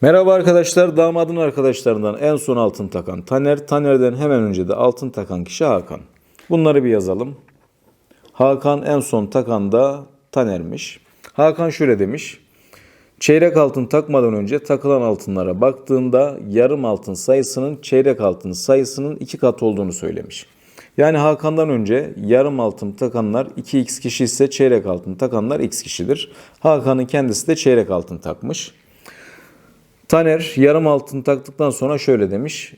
Merhaba arkadaşlar, damadın arkadaşlarından en son altın takan Taner, Taner'den hemen önce de altın takan kişi Hakan. Bunları bir yazalım. Hakan en son takan da Taner'miş. Hakan şöyle demiş. Çeyrek altın takmadan önce takılan altınlara baktığında yarım altın sayısının çeyrek altın sayısının iki katı olduğunu söylemiş. Yani Hakan'dan önce yarım altın takanlar 2x kişi ise çeyrek altın takanlar x kişidir. Hakan'ın kendisi de çeyrek altın takmış. Taner yarım altın taktıktan sonra şöyle demiş.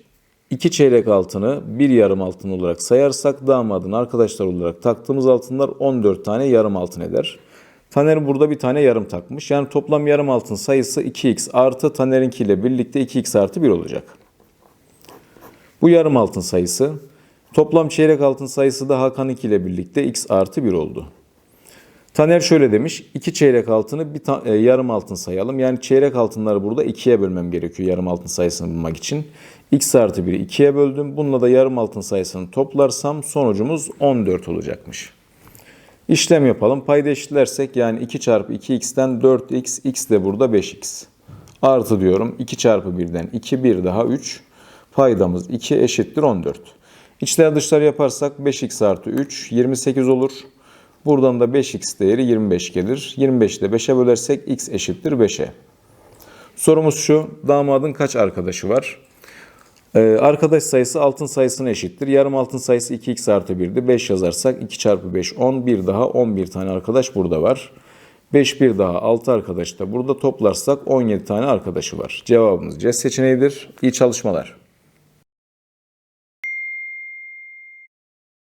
İki çeyrek altını bir yarım altın olarak sayarsak damadın arkadaşlar olarak taktığımız altınlar 14 tane yarım altın eder. Taner burada bir tane yarım takmış. Yani toplam yarım altın sayısı 2x artı Taner'inki ile birlikte 2x artı 1 olacak. Bu yarım altın sayısı. Toplam çeyrek altın sayısı da Hakan'ınki ile birlikte x artı 1 oldu. Taner şöyle demiş. iki çeyrek altını bir ta- e, yarım altın sayalım. Yani çeyrek altınları burada ikiye bölmem gerekiyor yarım altın sayısını bulmak için. X artı 1'i ikiye böldüm. Bununla da yarım altın sayısını toplarsam sonucumuz 14 olacakmış. İşlem yapalım. Payda eşitlersek yani 2 çarpı 2x'ten 4x, x de burada 5x. Artı diyorum 2 çarpı 1'den 2, 1 daha 3. Paydamız 2 eşittir 14. İçler dışlar yaparsak 5x artı 3 28 olur. Buradan da 5x değeri 25 gelir. 25'i de 5'e bölersek x eşittir 5'e. Sorumuz şu. Damadın kaç arkadaşı var? Ee, arkadaş sayısı altın sayısına eşittir. Yarım altın sayısı 2x artı 1'di. 5 yazarsak 2 çarpı 5 10. Bir daha 11 tane arkadaş burada var. 5 bir daha 6 arkadaş da burada toplarsak 17 tane arkadaşı var. Cevabımız C seçeneğidir. İyi çalışmalar.